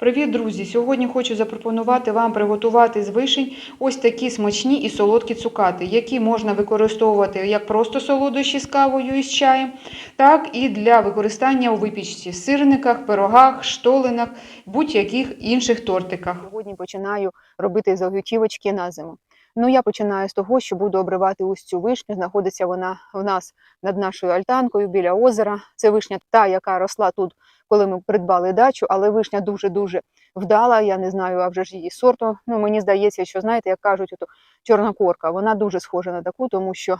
Привіт, друзі! Сьогодні хочу запропонувати вам приготувати з вишень ось такі смачні і солодкі цукати, які можна використовувати як просто солодощі з кавою і з чаєм, так і для використання у випічці, сирниках, пирогах, штолинах, будь-яких інших тортиках. Сьогодні починаю робити заготівочки на зиму. Ну, я починаю з того, що буду обривати ось цю вишню. Знаходиться вона в нас над нашою альтанкою біля озера. Це вишня та, яка росла тут, коли ми придбали дачу, але вишня дуже-дуже вдала. Я не знаю, а вже ж її сорту. Ну, мені здається, що знаєте, як кажуть, ото чорна корка. Вона дуже схожа на таку, тому що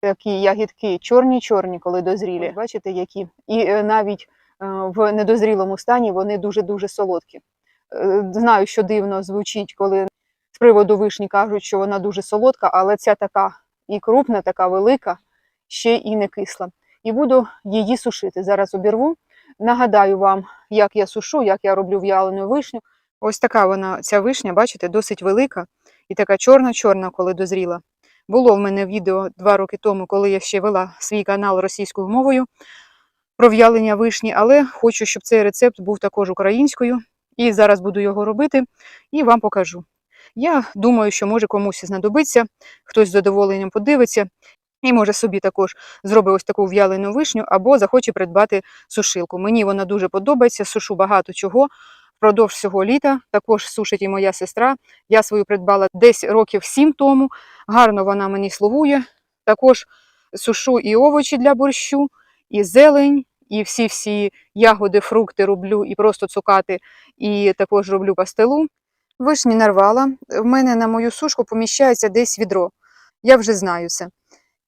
такі ягідки чорні-чорні, коли дозрілі. Бачите, які? І е, навіть е, в недозрілому стані вони дуже-дуже солодкі. Е, Знаю, що дивно звучить, коли з приводу вишні кажуть, що вона дуже солодка, але ця така і крупна, така велика, ще і не кисла. І буду її сушити. Зараз обірву. Нагадаю вам, як я сушу, як я роблю в'ялену вишню. Ось така вона, ця вишня, бачите, досить велика і така чорна-чорна, коли дозріла. Було в мене відео два роки тому, коли я ще вела свій канал російською мовою про в'ялення вишні, але хочу, щоб цей рецепт був також українською. І зараз буду його робити і вам покажу. Я думаю, що може комусь знадобиться, хтось з задоволенням подивиться, і може собі також зробить ось таку в'ялену вишню або захоче придбати сушилку. Мені вона дуже подобається, сушу багато чого. Впродовж всього літа також сушить і моя сестра. Я свою придбала десь років сім тому. Гарно вона мені слугує. Також сушу і овочі для борщу, і зелень, і всі-всі ягоди, фрукти роблю, і просто цукати, і також роблю пастилу. Вишні нарвала. В мене на мою сушку поміщається десь відро. Я вже знаю це.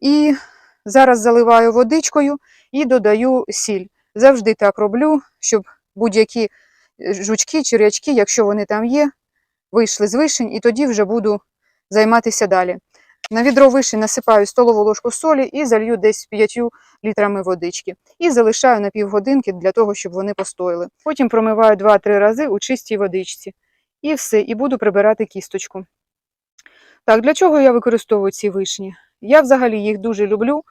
І зараз заливаю водичкою і додаю сіль. Завжди так роблю, щоб будь-які е, жучки, черв'ячки, якщо вони там є, вийшли з вишень, і тоді вже буду займатися далі. На відро вишень насипаю столову ложку солі і залью десь 5 літрами водички. І залишаю на півгодинки для того, щоб вони постояли. Потім промиваю 2-3 рази у чистій водичці. І все, і буду прибирати кісточку. Так, для чого я використовую ці вишні? Я взагалі їх дуже люблю,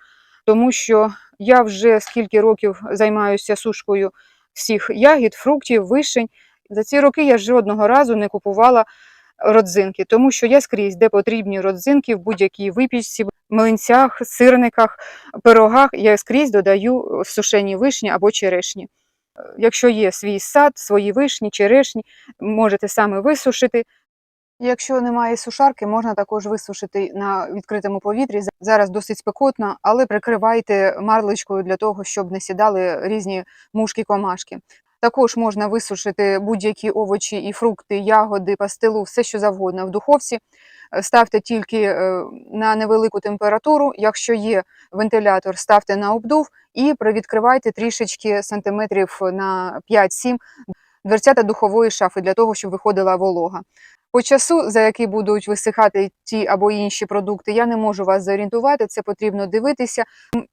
тому що я вже скільки років займаюся сушкою всіх ягід, фруктів, вишень. За ці роки я жодного разу не купувала родзинки, тому що я скрізь, де потрібні родзинки, в будь-якій випічці, млинцях, сирниках, пирогах, я скрізь додаю сушені вишні або черешні. Е, Якщо є свій сад, свої вишні, черешні, можете саме висушити. Якщо немає сушарки, можна також висушити на відкритому повітрі. Зараз досить спекотно, але прикривайте марличкою для того, щоб не сідали різні мушки-комашки. Також можна висушити будь-які овочі і фрукти, ягоди, пастилу, все що завгодно в духовці. Ставте тільки е, на невелику температуру. Якщо є вентилятор, ставте на обдув і привідкривайте трішечки сантиметрів на 5-7 дверцята духової шафи для того, щоб виходила волога. По часу, за який будуть висихати ті або інші продукти, я не можу вас зорієнтувати, це потрібно дивитися.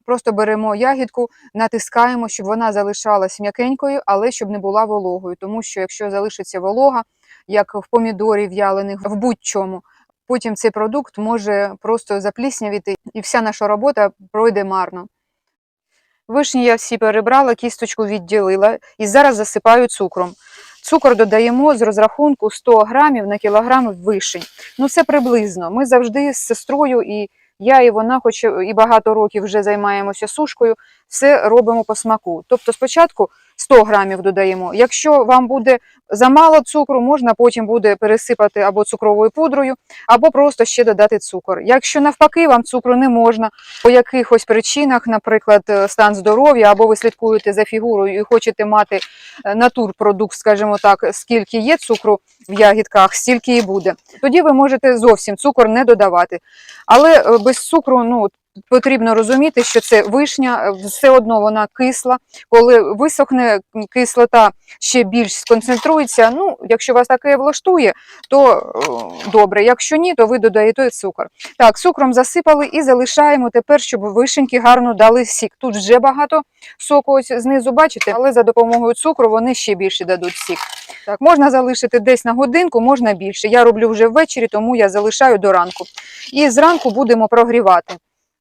Просто беремо ягідку, натискаємо, щоб вона залишалась м'якенькою, але щоб не була вологою. Тому що якщо залишиться волога, як в помідорі в'ялених, в будь-чому, потім цей продукт може просто запліснявіти, і вся наша робота пройде марно. Вишні я всі перебрала, кісточку відділила і зараз засипаю цукром. Цукор додаємо з розрахунку 100 грамів на кілограм вишень. Ну це приблизно. Ми завжди з сестрою, і я, і вона, хоч і багато років вже займаємося сушкою, все робимо по смаку. Тобто спочатку 100 грамів додаємо. Якщо вам буде замало цукру, можна потім буде пересипати або цукровою пудрою, або просто ще додати цукор. Якщо навпаки вам цукру не можна, по якихось причинах, наприклад, е, стан здоров'я, або ви слідкуєте за фігурою і хочете мати е, натурпродукт, скажімо так, скільки є цукру в ягідках, стільки і буде. Тоді ви можете зовсім цукор не додавати. Але е, без цукру, ну. Потрібно розуміти, що це вишня, е, все одно вона кисла. Коли висохне кислота ще більш сконцентрується. Ну, якщо вас таке влаштує, то е, добре. Якщо ні, то ви додаєте цукор. Так, цукром засипали і залишаємо тепер, щоб вишеньки гарно дали сік. Тут вже багато соку ось знизу, бачите, але за допомогою цукру вони ще більше дадуть сік. Так, можна залишити десь на годинку, можна більше. Я роблю вже ввечері, тому я залишаю до ранку. І зранку будемо прогрівати.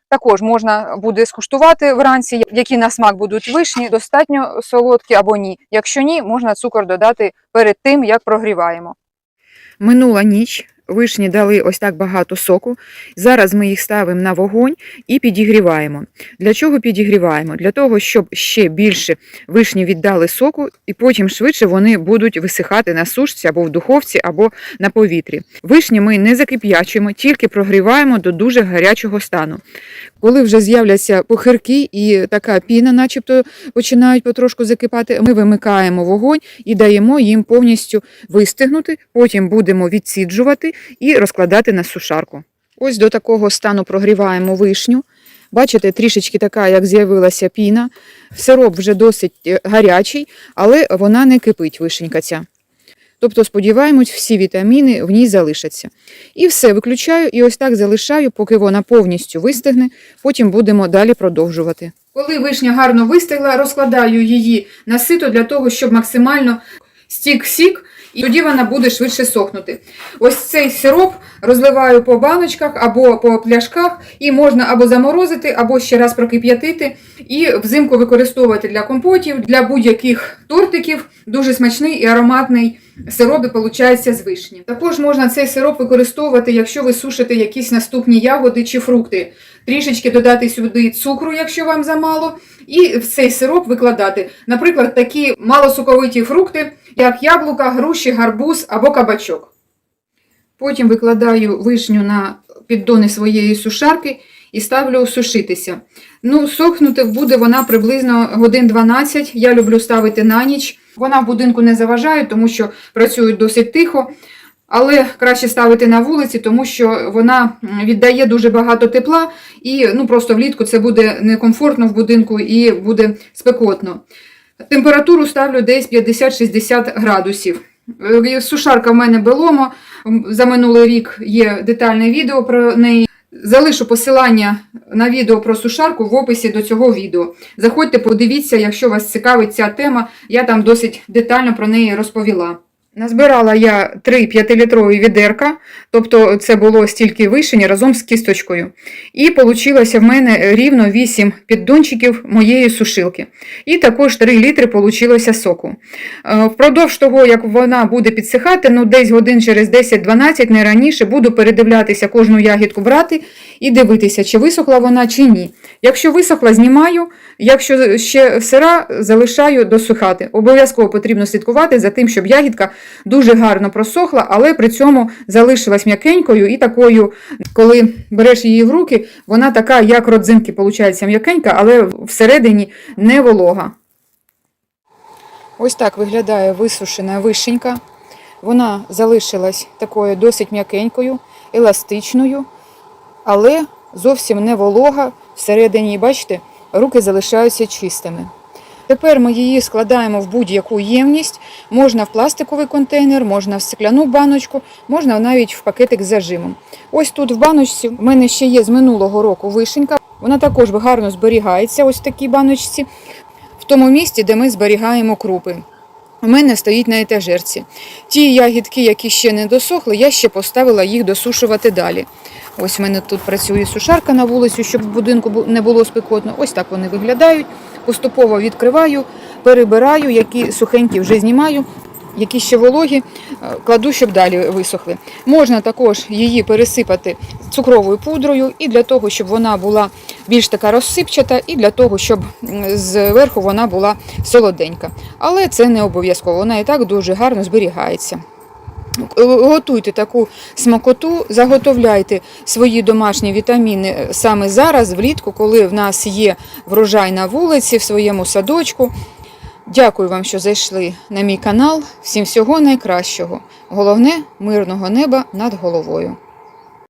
Також можна буде скуштувати вранці, які на смак будуть вишні, достатньо солодкі або ні. Якщо ні, можна цукор додати перед тим, як прогріваємо. Минула ніч, вишні дали ось так багато соку. Зараз ми їх ставимо на вогонь і підігріваємо. Для чого підігріваємо? Для того, щоб ще більше вишні віддали соку, і потім швидше вони будуть висихати на сушці або в духовці, або на повітрі. Вишні ми не закип'ячуємо, тільки прогріваємо до дуже гарячого стану. Коли вже з'являться похирки і така піна, начебто починають потрошку закипати, ми вимикаємо вогонь і даємо їм повністю вистигнути, потім будемо відсіджувати і розкладати на сушарку. Ось до такого стану прогріваємо вишню. Бачите, трішечки така, як з'явилася піна. Сироп вже досить е, гарячий, але вона не кипить, вишенька ця. Тобто, сподіваємось, всі вітаміни в ній залишаться. І все, виключаю і ось так залишаю, поки вона повністю вистигне, потім будемо далі продовжувати. Коли вишня гарно вистигла, розкладаю її на сито для того, щоб максимально стік сік, і тоді вона буде швидше сохнути. Ось цей сироп розливаю по баночках або по пляшках, і можна або заморозити, або ще раз прокип'ятити, і взимку використовувати для компотів, для будь-яких тортиків. Дуже смачний і ароматний сироп виходить з вишні. Також можна цей сироп використовувати, якщо ви сушите якісь наступні ягоди чи фрукти. Трішечки додати сюди цукру, якщо вам замало, і в цей сироп викладати, наприклад, такі малосоковиті фрукти, як яблука, груші, гарбуз або кабачок. Потім викладаю вишню на піддони своєї сушарки і ставлю сушитися. Ну, сохнути буде вона приблизно годин 12. Я люблю ставити на ніч. Вона в будинку не заважає, тому що працюють досить тихо. Але краще ставити на вулиці, тому що вона віддає дуже багато тепла, і ну, просто влітку це буде некомфортно в будинку і буде спекотно. Температуру ставлю десь 50-60 градусів. Е, Сушарка в мене Беломо. За минулий рік є детальне відео про неї. Залишу посилання на відео про сушарку в описі до цього відео. Заходьте, подивіться, якщо вас цікавить ця тема, я там досить детально про неї розповіла. Назбирала я 3 5-літрові відерка, тобто це було стільки вишень разом з кісточкою. І вийшло в мене рівно 8 піддончиків моєї сушилки. І також 3 літри вийшло соку. Е, Впродовж того, як вона буде підсихати, ну десь годин через 10-12, не раніше, буду передивлятися кожну ягідку брати і дивитися, чи висохла вона, чи ні. Якщо висохла, знімаю, якщо ще сира, залишаю досухати. Обов'язково потрібно слідкувати за тим, щоб ягідка дуже гарно просохла, але при цьому залишилась м'якенькою і такою, коли береш її в руки, вона така, як родзинки, виходить, м'якенька, але всередині не волога. Ось так виглядає висушена вишенька. Вона залишилась такою досить м'якенькою, еластичною, але зовсім не волога. Всередині, бачите, руки залишаються чистими. Тепер ми її складаємо в будь-яку ємність. Можна в пластиковий контейнер, можна в стекляну баночку, можна навіть в пакетик з зажимом. Ось тут в баночці в мене ще є з минулого року вишенька. Вона також гарно зберігається, ось в такій баночці, в тому місці, де ми зберігаємо крупи. У мене стоїть на етажерці. Ті ягідки, які ще не досохли, я ще поставила їх досушувати далі. Ось в мене тут працює сушарка на вулицю, щоб в будинку не було спекотно. Ось так вони виглядають. Поступово відкриваю, перебираю, які сухенькі вже знімаю, які ще вологі, е, кладу, щоб далі висохли. Можна також її пересипати цукровою пудрою і для того, щоб вона була більш така розсипчата, і для того, щоб зверху вона була солоденька. Але це не обов'язково, вона і так дуже гарно зберігається. Готуйте таку смакоту, заготовляйте свої домашні вітаміни е, саме зараз, влітку, коли в нас є врожай на вулиці, в своєму садочку. Дякую вам, що зайшли на мій канал. Всім всього найкращого. Головне мирного неба над головою.